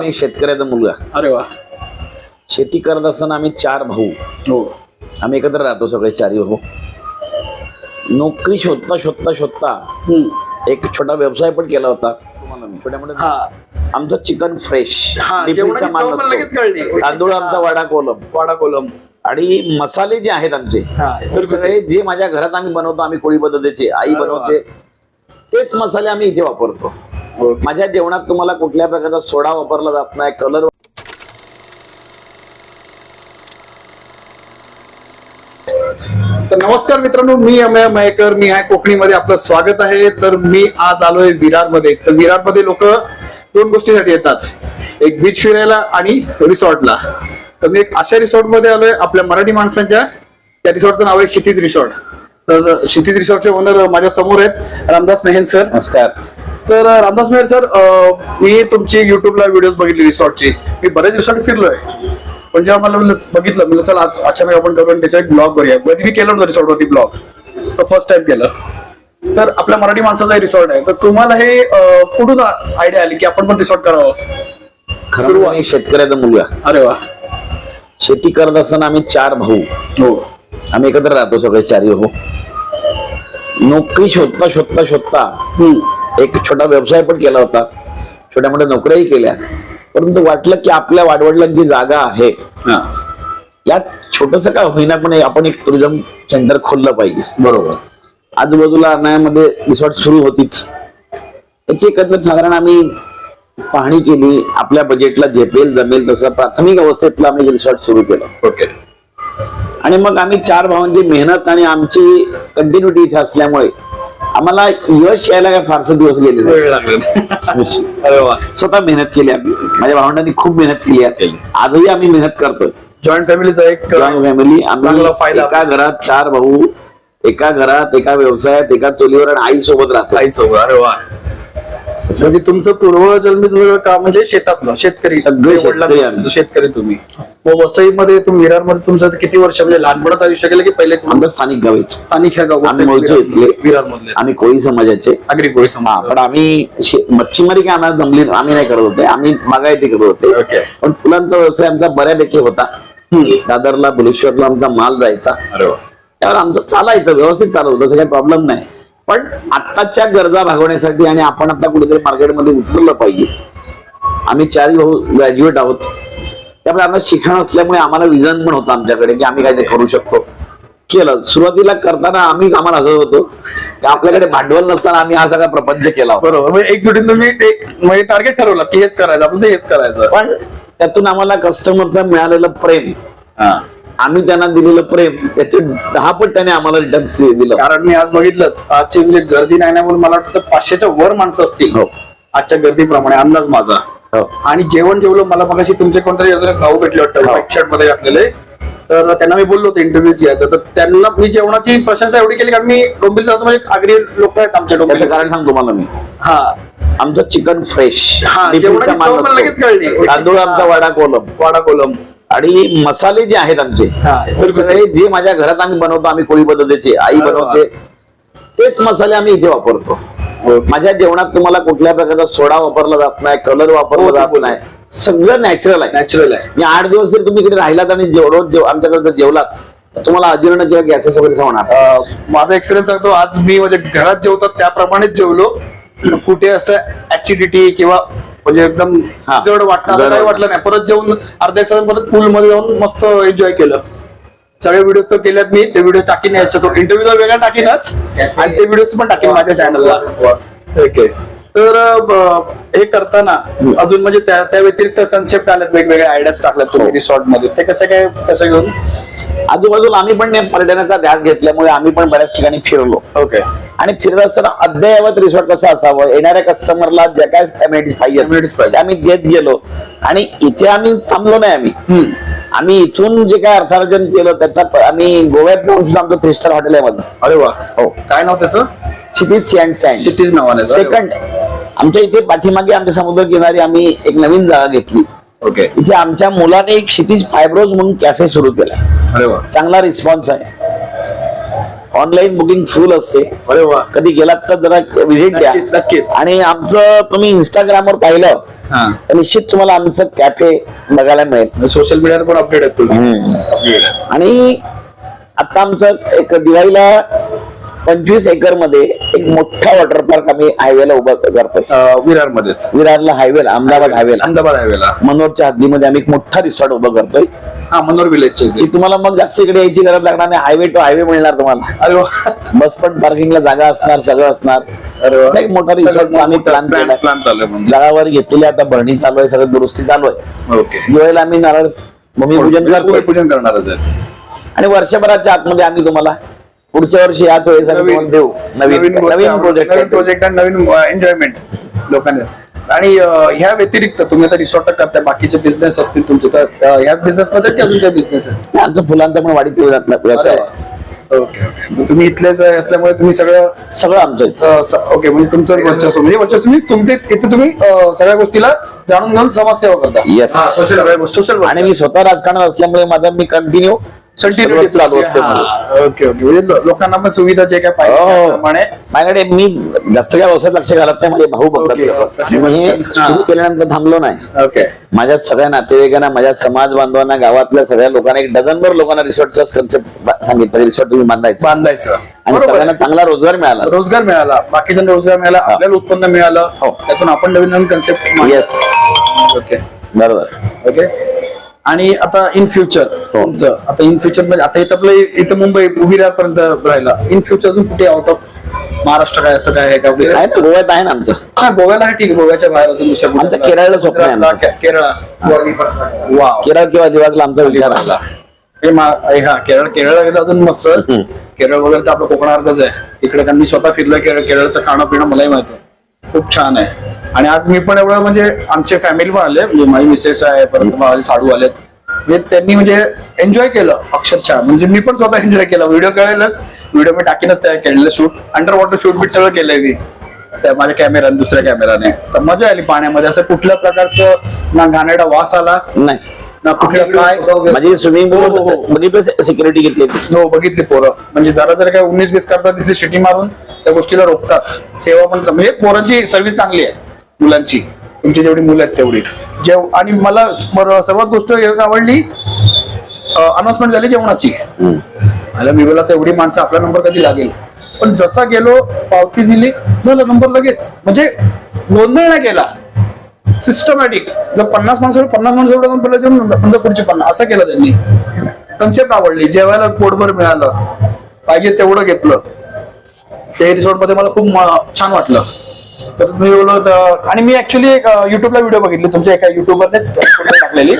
मी शेतकऱ्याचा मुलगा. अरे वा. शेती करत असताना आम्ही चार भाऊ. हो. आम्ही एकत्र राहतो सगळे चारही भाऊ. नोकरी शोधता शोधता शोधता. एक छोटा व्यवसाय पण केला होता. छोट्या मोठ्या हा. आमचं चिकन फ्रेश. हा, जेवणाची चव लगेच कळली. तांदूळ आमचा वाडा कोलम. वाडा कोलम. आणि मसाले जे आहेत आमचे हा, हे सगळे जे माझ्या घरात आम्ही बनवतो आम्ही कोळी पद्धतीचे आई. बनवते तेच मसाले आम्ही इथे वापरतो. माझ्या जेवणात तुम्हाला कुठल्या प्रकारचा सोडा वापरला जात नाही कलर तर नमस्कार मित्रांनो मी अमय मयकर मी आहे कोकणीमध्ये आपलं स्वागत आहे. तर मी आज आलोय विरारमध्ये. तर विरारमध्ये लोक दोन गोष्टीसाठी येतात. एक बीच फिरायला आणि रिसॉर्टला. तर मी एक अशा रिसॉर्टमध्ये आलोय आपल्या मराठी माणसांच्या. त्या रिसॉर्टचं नाव आहे क्षितिज रिसॉर्ट. तर क्षितिज रिसॉर्टचे ओनर माझ्यासमोर आहेत. रामदास मेहन सर. नमस्कार. तर रामदास मेहर सर मी तुमची युट्यूबला व्हिडिओज बघितली रिसॉर्टची मी बरेच रिसॉर्ट फिरलोय. पण जेव्हा मला बघितलं म्हणलं चला आज अचानक आपण करून त्याच्यावर ब्लॉग करूया. कधी मी केलं होतं रिसॉर्टवरती ब्लॉग तर फर्स्ट टाइम केलं. तर आपल्या मराठी माणसाचा रिसॉर्ट आहे. तर तुम्हाला हे कुठून आयडिया आली की आपण पण रिसॉर्ट करावं. म्हणजे शेतकऱ्याचा मुलगा. अरे वा. शेती करत असताना आम्ही चार भाऊ. हो. आम्ही एकत्र राहतो सगळे चारही भाऊ. नोकरी शोधता शोधता शोधता. एक छोटा व्यवसाय पण केला होता. छोट्या मोठ्या नोकऱ्याही केल्या. परंतु वाटलं की आपल्या वाडवडिलांची जागा आहे. यात छोटस का होईना पण आपण एक टुरिझम सेंटर खोललं पाहिजे. बरोबर. आजूबाजूला अनायामध्ये रिसॉर्ट सुरू होतीच. त्याची एकंदर साधारण आम्ही पाहणी केली आपल्या बजेटला झेपेल जमेल तसं प्राथमिक अवस्थेतलं आम्ही रिसॉर्ट सुरू केलं. ओके. आणि मग आम्ही चार भावांची मेहनत आणि आमची कंटिन्युटी इथे असल्यामुळे आम्हाला यश यायला काय फारसे दिवस गेले नाही. स्वतः मेहनत केली आम्ही. माझ्या भावंडांनी खूप मेहनत केली आहे आजही आम्ही मेहनत करतोय. जॉईंट फॅमिलीचा एक जॉईंट फॅमिली आम्ही. एका घरात चार भाऊ एका घरात एका व्यवसायात एका चोलीवर आणि आई सोबत राहतो आई सोबत. अरे वा. म्हणजे तुमचं पूर्वजन्मीचं सगळं काम म्हणजे शेतातलं. शेतकरी. सगळे. शेतकरी तुम्ही. मग वसईमध्ये तुम्ही विरारमध्ये तुमचं किती वर्ष म्हणजे लहानपणाचं आयुष्य गेलं की पहिले आमचं स्थानिक गावीच स्थानिक ह्या गाव आम्ही मूळचे इथले. विरार मधले आम्ही कोळी समाजाचे. आगरी कोळी हा समाज पण आम्ही शे- मच्छीमारी काय आम्हाला जमली आम्ही नाही करत होते. आम्ही बागायती करत होते. पण फुलांचा व्यवसाय आमचा बऱ्यापैकी होता. दादरला बुलेश्वरला आमचा माल जायचा. अरे वा. त्यावर आमचं चालायचं व्यवस्थित चालत होतं असं काही प्रॉब्लेम नाही. पण आत्ताच्या गरजा भागवण्यासाठी आणि आपण आता कुठेतरी मार्केटमध्ये उतरलं पाहिजे. आम्ही चारही भाऊ ग्रॅज्युएट आहोत. त्यामुळे आम्हाला शिक्षण असल्यामुळे आम्हाला विजन पण होतं आमच्याकडे की आम्ही काय ते करू शकतो. केलं. सुरुवातीला करताना आम्हीच आम्हाला हसत होतो. की आपल्याकडे भांडवल नसताना आम्ही हा सगळा प्रपंच केला बरोबर. म्हणजे एकजुटीने तुम्ही एक म्हणजे टार्गेट ठरवलं की हेच करायचं आपलं ते हेच करायचं. पण त्यातून आम्हाला कस्टमरचं मिळालेलं प्रेम. आम्ही त्यांना दिलेलं प्रेम त्याचे दहा पट त्याने आम्हाला रिटर्न दिलं. कारण मी आज बघितलंच आजची म्हणजे गर्दी नाही ना म्हणून मला वाटतं पाचशेच्या वर माणसं असतील. हो. आजच्या गर्दीप्रमाणे अंदाज माझा. आणि जेवण जेवलं मला मगाशी तुमचे कोणतरी अजून भाऊ भेटले वाटतं हो. व्हाईट शर्टमध्ये घातलेले. तर त्यांना मी बोललो होतो इंटरव्ह्यू घ्यायचं. तर त्यांना मी जेवणाची प्रशंसा एवढी केली कारण मी डोंबिल जातो म्हणजे आगरी लोक आहेत आमच्या डोंबिल कारण सांगतो मला मी. हा. आमचं चिकन फ्रेश हा, डिपरीचा जेवणाची माल चव मला लगेच कळली. तांदूळ आमचा वाडा कोलम. वाडा कोलम. आणि मसाले जे आहेत आमचे हा, हे सगळे जे माझ्या घरात आम्ही बनवतो आम्ही कोळी पद्धतीचे आई. बनवते तेच मसाले आम्ही इथे वापरतो. माझ्या जेवणात तुम्हाला कुठल्या प्रकारचा सोडा वापरला जात नाही कलर हो, वापरला ते जात. नाही. सगळं नॅचरल आहे. नॅचरल आहे. मी आठ दिवस जर तुम्ही इकडे राहिलात आणि जेव- रोज जेव- आमच्याकडे जर जेवलात तर तुम्हाला अजीर्ण किंवा गॅसेस वगैरे होणार. माझा एक्सपिरियन्स सांगतो आज मी म्हणजे घरात जेवतात त्याप्रमाणेच जेवलो. कुठे असं ऍसिडिटी किंवा म्हणजे एकदम हा. जड काही वाटलं. नाही. परत जेवून अर्ध्या परत पूल मध्ये जाऊन मस्त एन्जॉय केलं. सगळे व्हिडिओ तर केल्यात मी. ते व्हिडिओ टाकीन याच्यासोबत इंटरव्ह्यू तर वेगळा टाकीनच. आणि ते व्हिडिओ पण टाकीन माझ्या चॅनलला ओके तर हे करताना अजून म्हणजे त्या त्या व्यतिरिक्त कन्सेप्ट आल्यात वेगवेगळ्या आयडियाज टाकल्यात तुम्ही रिसॉर्टमध्ये. ते कसं काय कसं घेऊन? आजूबाजूला आम्ही पण या पर्यटनाचा ध्यास घेतल्यामुळे आम्ही पण बऱ्याच ठिकाणी फिरलो. ओके. आणि फिरत असताना अद्ययावत रिसॉर्ट कसं असावं? येणाऱ्या कस्टमरला ज्या काय पाहिजे Amenities पाहिजे. आम्ही देत गेलो. आणि इथे आम्ही थांबलो नाही आम्ही. आम्ही इथून जे काय अर्थार्जन केलं त्याचा आम्ही गोव्यात जाऊन सुद्धा आमचं थ्री स्टार हॉटेल आहे मध्ये अरे वा. हो. काय नाव त्याचं? क्षितिज सँड सँड क्षितिज नावाने सेकंड आमच्या इथे पाठीमागे आमच्या समुद्र किनारी आम्ही एक नवीन जागा घेतली. ओके. इथे आमच्या मुलाने एक क्षितिज फायब्रोज म्हणून कॅफे सुरू केलाय अरे वा. चांगला रिस्पॉन्स आहे. ऑनलाईन बुकिंग फुल असते. अरे वा. कधी गेलात तर जरा व्हिजिट द्या. नक्कीच नक्कीच. आणि आमचं तुम्ही इंस्टाग्रामवर पाहिलं हा. तर निश्चित तुम्हाला आमचं कॅफे बघायला मिळेल. सोशल मीडियावर पण अपडेट आहेत तुम्ही. हम्म. Update आहे. आणि आता आमचं एक दिवाळीला पंचवीस एकरमध्ये एक मोठा वॉटर पार्क आम्ही हायवेला उभा करतोय. अं, विरारमध्येच. विरारला हायवेला अहमदाबाद हायवेला अहमदाबाद हायवेला मनोरच्या हद्दीमध्ये आम्ही एक मोठा रिसॉर्ट उभा करतोय. हा मनोर विलेजचे की तुम्हाला मग जास्त इकडे यायची गरज लागणार नाही. हायवे टू हायवे मिळणार तुम्हाला. अरे बस पण पार्किंगला जागा असणार सगळं असणार. असा एक मोठा रिसॉर्ट आम्ही प्लॅन प्लॅन चालू आहे म्हणजे. जागावर घेतलेली आता भरणी चालू आहे सगळं दुरुस्ती चालू आहे. ओके. दिवाळीला आम्ही नारळ भूमिपूजन करतोय. पूजन करणारच आहेत. आणि वर्षभराच्या आतमध्ये आम्ही तुम्हाला पुढच्या वर्षी याच वेळेस आम्ही तुम्हाला देऊ. नवीन नवीन प्रोजेक्ट नवीन प्रोजेक्ट आणि नवीन एन्जॉयमेंट लोकांना. आणि अं, ह्या व्यतिरिक्त तुम्ही आता रिसॉर्ट करताय बाकीचे बिझनेस असतील तुमचे. तर अं, ह्याच बिझनेस मध्ये की अजून काही बिझनेस आहे? आमचं फुलांचा पण वाढीचा व्यवसाय आहे. Okay okay. तुम्ही इथलेच आहे असल्यामुळे तुम्ही सगळं सगळं आमचं इथं. ओके म्हणजे तुमचं वर्चस्व. म्हणजे वर्चस्व म्हणजे तुमचे इथे तुम्ही अं, सगळ्या गोष्टीला जाणून घेऊन समाजसेवा करता. Yes. सोशल आणि मी स्वतः राजकारणात असल्यामुळे माझं मी कंटिन्यू कंटिन्युटी चालू असते माझं. Okay okay. म्हणजे लो- लोकांना पण सुविधा जे काय पाहिजे हो. त्याप्रमाणे. माझ्याकडे मी जास्त काय व्यवसायात लक्ष घालत नाही माझे भाऊ बघतात ओके. सगळं. मी हे हा. सुरू केल्यानंतर थांबलो नाही. ओके. माझ्या सगळ्या नातेवाईकांना माझ्या समाज बांधवांना गावातल्या सगळ्या लोकांना एक डझनभर लोकांना रिसॉर्टचा कन्सेप्ट सांगितलं रिसॉर्ट तुम्ही बांधायचं. बांधायचं. आणि बरोबर. सगळ्यांना आहे. चांगला रोजगार मिळाला. रोजगार मिळाला. बाकीच्यांना रोजगार मिळाला. आपल्याला उत्पन्न मिळालं. हो. त्यातून आपण नवीन नवीन कन्सेप्ट येस ओके. बरोबर. ओके. आणि आता इन फ्युचर हो. तुमचं. आता इन फ्युचर म्हणजे आता इथं आपलं इथं मुंबई विरार पर्यंत राहिला. इन फ्युचर अजून कुठे आउट ऑफ महाराष्ट्र काय असं काय आहे का? गोव्यात आहे ना आमचं. हा गोव्याला आहे ठीक आहे. गोव्याच्या बाहेर अजून दुसऱ्या आमचं कुठे? केरळला स्वप्न आहे आमचं. के- केरळ वा केरळ किंवा दिवाळीला आमचा विचार आला हे मा- हे हा केरळ केरळ गेलं अजून मस्त. केरळ वगैरे तर आपलं कोकणार्धच आहे. कारण मी स्वतः फिरलोय केरळ केरळचं खाणं पिणं मलाही माहिती आहे. खूप छान आहे. आणि आज मी पण एवढं म्हणजे आमचे फॅमिली पण आले म्हणजे माझी मिसेस आहे परत माझे साडू आलेत. म्हणजे त्यांनी म्हणजे एन्जॉय केलं अक्षरशः. म्हणजे मी पण स्वतः एन्जॉय केलं. व्हिडिओ कळेलच. व्हिडिओ मी टाकीनच तयार केलेलं शूट अंडर वॉटर शूट बी सगळं केलंय मी. त्या माझ्या कॅमेराने दुसऱ्या कॅमेराने तर मजा आली पाण्यामध्ये असं कुठल्या प्रकारचं ना घाणेरडा वास आला? नाही. ना कुठलं काय? म्हणजे स्विमिंग पूल. बघितलं सिक्युरिटी घेतली हो बघितली पोरं. म्हणजे जरा जर काय उन्नीस बीस करतात तिथे शिटी मारून त्या गोष्टीला रोखतात. सेवा पण म्हणजे पोरांची सर्व्हिस चांगली आहे मुलांची. तुमची जेवढी मुलं आहेत तेवढी. जेव आणि मला सर्वात गोष्ट एक आवडली अनाउन्समेंट झाली जेवणाची. मला मी बोला एवढी माणसं आपला नंबर कधी लागेल? पण जसा गेलो पावती दिली झालं नंबर लगेच. म्हणजे गोंधळ नाही केला सिस्टमॅटिक जर पन्नास माणसं पन्नास माणसं एवढं नंतर पुढचे पन्नास. असं केलं त्यांनी. कन्सेप्ट आवडली. जेवायला पोटभर मिळालं. पाहिजे तेवढं घेतलं. ते रिसॉर्टमध्ये मला खूप छान वाटलं. तर मी बोललो होतं- आणि मी ऍक्च्युली एक युट्यूबला व्हिडिओ बघितली. तुमच्या एका युट्यूबरनेच टाकलेली.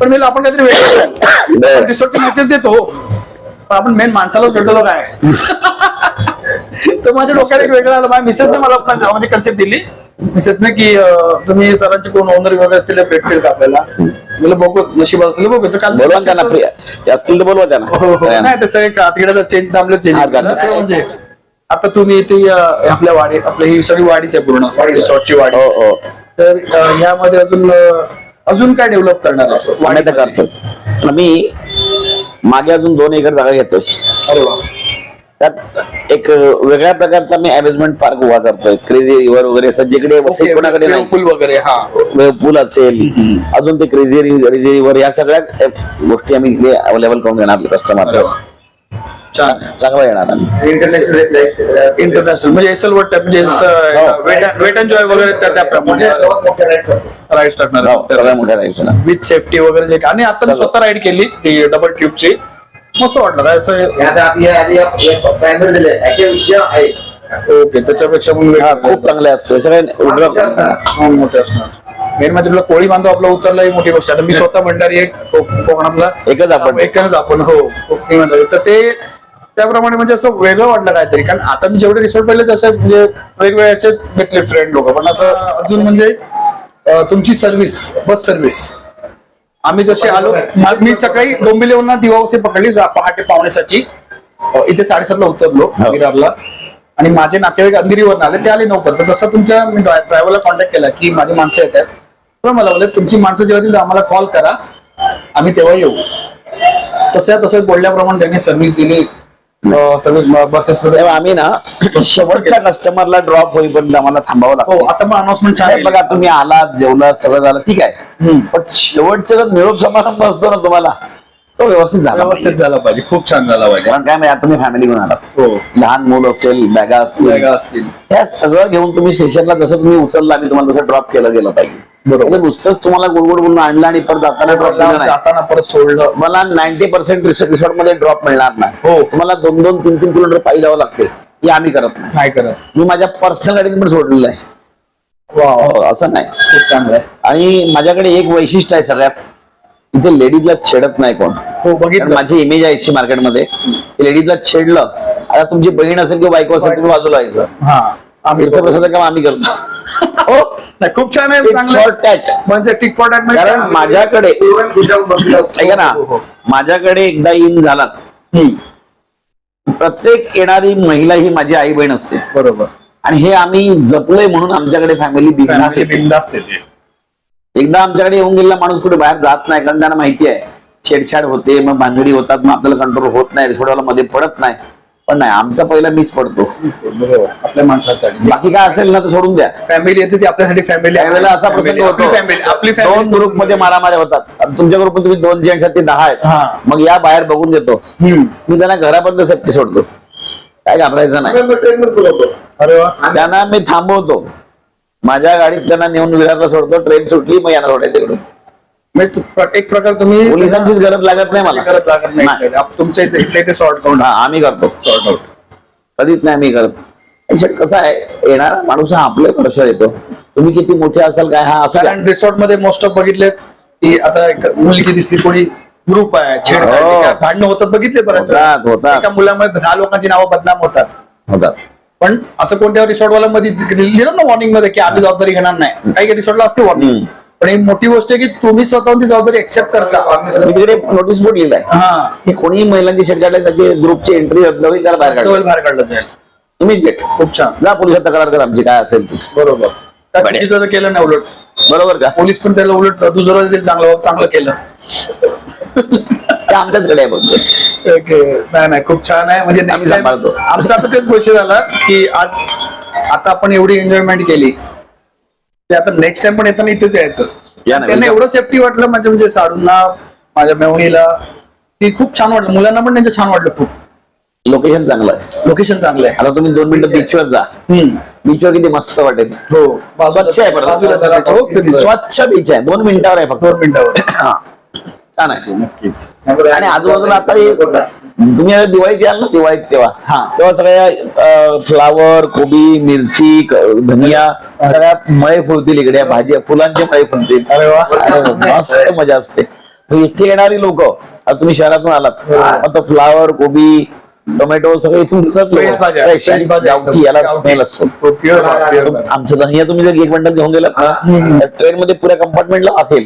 पण मी आपण काहीतरी. वेगळं रिसॉर्टची माहिती देतो. पण आपण मेन माणसालाच भेटलो काय? तर माझ्या डोक्यात एक वेगळं आलं. माझ्या मिसेसने मला म्हणजे कन्सेप्ट दिली. मिसेसने की अं, तुम्ही सरांचे कोण ओनर वगैरे असतील ते भेटतील का आपल्याला? मला बघू नशिबात असेल बघू. तर काल बोलवा ना त्यांना free. ते असतील तर बोलवा हो, हो. त्यांना नाही तसं एक तिकडे चेंज दाबले चेंज हा. म्हणजे आता तुम्ही ती अं, आपल्या वाडी आपली ही सगळी वाडीच आहे पूर्ण. रिसॉर्टची वाडी. हो हो. तर अं, यामध्ये अजून अं, अजून काय डेव्हलप करणार आता करतोय. पण मी मागे अजून दोन एकर जागा घेतोय. अरे वा. त्यात एक वेगळ्या प्रकारचा मी अरेंजमेंट पार्क उभा करतोय. क्रेझी रिव्हर वगैरे सज्जेकडे वसई कोणाकडे नाही. पूल वगैरे हा. पूल असेल अजून ते क्रेझी रिव्हर या सगळ्या गोष्टी आम्ही इकडे अवेलेबल करून देणार अरे कस्टमर वा. छान. आहे. चांगला येणार आम्ही. इंटरनॅशनल म्हणजे एसल वाटत म्हणजे हो. वेट एन्जॉय वगैरे त्या- त्याप्रमाणे हो, सगळ्या टाकणार. विथ सेफ्टी वगैरे जे आणि आता मी सगळं. स्वतः राईड केली ती डबल ट्यूबची मस्त वाटलं काय? असं ओके त्याच्यापेक्षा मग हा वेगळं. खूप चांगले असते. सगळे हा, मोठे असणार. मेन म्हणजे तुला कोळी बांधव आपला उतरला ही मोठी गोष्ट. आहे. आता मी स्वतः भंडारी एक को- कोकणातला. एकच आपण. एकच आपण हो. कोकणी म्हणतो तर ते त्याप्रमाणे म्हणजे असं वेगळं वाटलं काहीतरी. कारण आता मी जेवढे रिसॉर्ट पाहिले तसे म्हणजे वेगवेगळ्या याचे भेटले फ्रेंड लोक. पण असं अजून म्हणजे अं, तुमची सर्व्हिस बस सर्व्हिस आम्ही जसे आलो मा- सकाळी डोंबिवलीवरनं दिवावसे पकडली जा- पहाटे अं, इथे साडेसातला उतरलो हो. विरारला. आणि माझे नातेवाईक अंधेरीवर आले ते आले नव्हतं तर तसं तुमच्या मी ड्रायव्हरला कॉन्टॅक्ट केला की माझी माणसं येत आहेत. तर मला बोलले तुमची माणसं जेव्हा तर आम्हाला कॉल करा. आम्ही तेव्हा येऊ. तसं तसं बोलल्याप्रमाणे त्यांनी सर्व्हिस दिली. सगळे बसेस तेव्हा आम्ही ना शेवटच्या कस्टमरला ड्रॉप होईपर्यंत आम्हाला थांबावं हो लागतं. आता मग अनाउन्समेंट छान नाही, केली. बघा तुम्ही आलात जेवलात सगळं झालं ठीक आहे. हम्म. पण शेवटचा जो निरोप समारंभ असतो ना तुम्हाला तो व्यवस्थित झाला व्यवस्थित पाहिजे. झाला पाहिजे. खूप छान झाला पाहिजे. कारण काय माहिती आता तुम्ही फॅमिली घेऊन आलात. हो. लहान मुलं असेल बॅगा असतील. जागा असतील. ह्या सगळं घेऊन तुम्ही स्टेशनला जसं तुम्ही उचललं आम्ही तुम्हाला तसं ड्रॉप केलं गेलं पाहिजे. बरोबर. ते नुसतंच तुम्हाला गोड गोड बोलून आणलं आणि परत जाताना ड्रॉप दिलं नाही. जाताना परत सोडलं. तुम्हाला नाईन्टी पर्सेंट रिसॉर्टमध्ये ड्रॉप मिळणार नाही. हो. तुम्हाला दोन दोन तीन तीन किलोमीटर पायी जावं लागते हे आम्ही करत नाही. नाही करत. मी माझ्या पर्सनल गाडीने पण सोडलेलं आहे वा हो, असं नाही. खूप चांगलं आहे. आणि माझ्याकडे एक वैशिष्ट्य आहे सगळ्यात. इथे लेडीजला छेडत नाही कोण. हो कारण बघितलं माझी इमेज आहे मार्केटमध्ये लेडीजला छेडलं. आता तुमची बहीण असेल किंवा बायको असेल तुम्ही बाजूला हा. आम्ही काम आम्ही करतो. हो नाही खूप छान आहे चांगलं. म्हणजे टिक फॉर टॅट कारण माझ्याकडे ऐका ना हो, हो. माझ्याकडे एकदा इन झालात प्रत्येक येणारी महिला ही माझी आई बहीण असते. बरोबर. आणि हे आम्ही जपलंय म्हणून आमच्याकडे फॅमिली येते एकदा आमच्याकडे येऊन गेलेला माणूस कुठे बाहेर जात नाही कारण त्यांना माहिती आहे. छेडछाड होते मग भांगडी होतात मग आपल्याला कंट्रोल होत नाही रिसोर्टवाला मध्ये पडत नाही. पण नाही आमचा पहिला मीच पडतो. बरोबर. आपल्या माणसासाठी बाकी काय असेल ना तर सोडून द्या. फॅमिली येते ती आपल्यासाठी फॅमिली त्यावेळेला असा प्रसंग होतो. फॅमिली आपली दोन ग्रुपमध्ये मारामाऱ्या होतात. तुमच्या ग्रुप तुम्ही दोन जेंट्स आहेत ते दहा आहेत. हा. मग या बाहेर बघून देतो. मी त्यांना घरापर्यंत सेफ्टी सोडतो. काय घाबरायचं नाही. त्यांना मी थांबवतो. माझ्या गाडीत त्यांना नेऊन विरारला सोडतो. ट्रेन सुटली मग यांना सोडायचं इकडून. म्हणजे एक प्रकार तुम्ही पोलिसांचीच गरज लागत नाही मला करत लागत नाही. आप- तुमच्या इथे इथल्या इथे सॉर्ट काउंट हा आम्ही करतो सॉर्ट आउट कधीच नाही मी करत आणि शेवटी कसं आहे येणारा माणूस हा आपल्या भरोशावर येतो तुम्ही किती मोठे असाल काय हा असू द्या. कारण रिसॉर्टमध्ये मोस्ट ऑफ बघितले की आता एक मुलगी दिसली कोणी ग्रुप आहे छेडछाड हो. भांडणं होतात बघितले बऱ्याच होतात, वेळा. होतात. एका मुलामुळे दहा लोकांची नावं बदनाम होतात होतात पण असं कोणत्या रिसॉर्ट वाला मध्ये लिहिलं ना वॉर्निंगमध्ये की आम्ही जबाबदारी घेणार नाही काही काही रिसॉर्टला असते वॉर्निंग हम्म. पण एक मोठी गोष्ट आहे की तुम्ही स्वतःहून ती जबाबदारी एक्सेप्ट करता. मी तिकडे नोटीस बोर्ड लिहिलाय हा. की कोणीही महिलांची शेड काढल्या त्याची ग्रुपची एंट्री रद्द होईल त्याला बाहेर काढलं. बाहेर काढलं जाईल तुम्ही जेट खूप छान. जा पोलिसात तक्रार कर आमची काय असेल ती. बरोबर. त्या बढिया. चुकीचं तर केलं नाही उलट? बरोबर का? पोलीस पण त्याला उलट दुसरं दिली चांगलं चांगलं केलं. ते आमच्याचकडे आहे बघतो ओके नाही नाही खूप छान आहे. म्हणजे आम्ही next time- सांभाळतो. आमचा आता तेच गोष्ट झाला की आज आता आपण एवढी एन्जॉयमेंट केली. ते आता नेक्स्ट टाइम पण येताना इथेच यायचं. त्यांना. एवढं सेफ्टी वाटलं म्हणजे म्हणजे साडूंना माझ्या मेवणीला की खूप छान वाटलं. मुलांना पण त्यांचं छान वाटलं खूप. लोकेशन चांगलं आहे. लोकेशन चांगलं आहे. आता तुम्ही दोन मिनिटं बीचवर जा. बीचवर किती मस्त वाटेल. हो. स्वच्छ आहे हो, स्वच्छ बीच आहे. दोन मिनिटावर आहे फक्त. दोन मिनिटावर. हा. छान आहे नक्कीच. आणि आजूबाजूला आता हे- तुम्ही आता दिवाळीत याल ना दिवाळीत तेव्हा? हा. तेव्हा सगळ्या फ्लावर कोबी मिरची धनिया सगळ्या मळे फुलतील इकडे भाजी फुलांचे मळे फुलतील. मस्त मजा असते. इथे येणारी लोक आता तुम्ही शहरातून आलात हो. आता फ्लावर कोबी टोमॅटो सगळे इथून भाज्या, भाज्या. याला असतो. हो, भाज्या, भाज्या. आमचं धनिया तुम्ही जर एक बंडल घेऊन गेलात ना ट्रेन मध्ये पुऱ्या कंपार्टमेंटला असेल.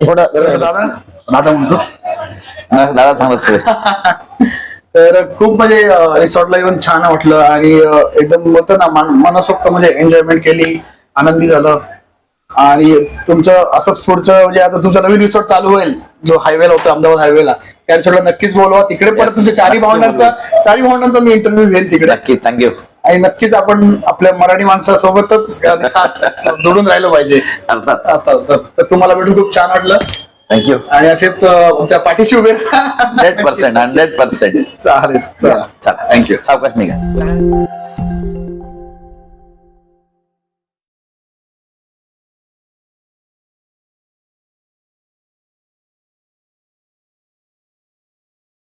थोडं दादा. दादा म्हणतो. दादा सांगत तर खूप म्हणजे रिसॉर्टला येऊन छान वाटलं आणि अं, एकदम बोलतो ना मन- मनसोक्त म्हणजे एन्जॉयमेंट केली आनंदी झालं. आणि तुमचं असंच पुढचं म्हणजे आता तुमचा नवीन रिसॉर्ट चालू होईल जो हायवेला होता अहमदाबाद हायवेला त्या रिसॉर्टला नक्कीच बोलवा. तिकडे परत Yes. तुमच्या चारी भावंडांचा चारी भावंडांचा मी इंटरव्ह्यू घेईन तिकडे. नक्की थँक्यू आणि नक्कीच आपण आपल्या मराठी माणसासोबतच खास जोडून राहिलं पाहिजे. अर्थात. तर- तुम्हाला भेटून खूप छान वाटलं. थँक्यू आणि असेच तुमच्या पाठीशी उभे. Hundred percent hundred percent. चालेल चला. चला थँक्यू सावकाश निघा.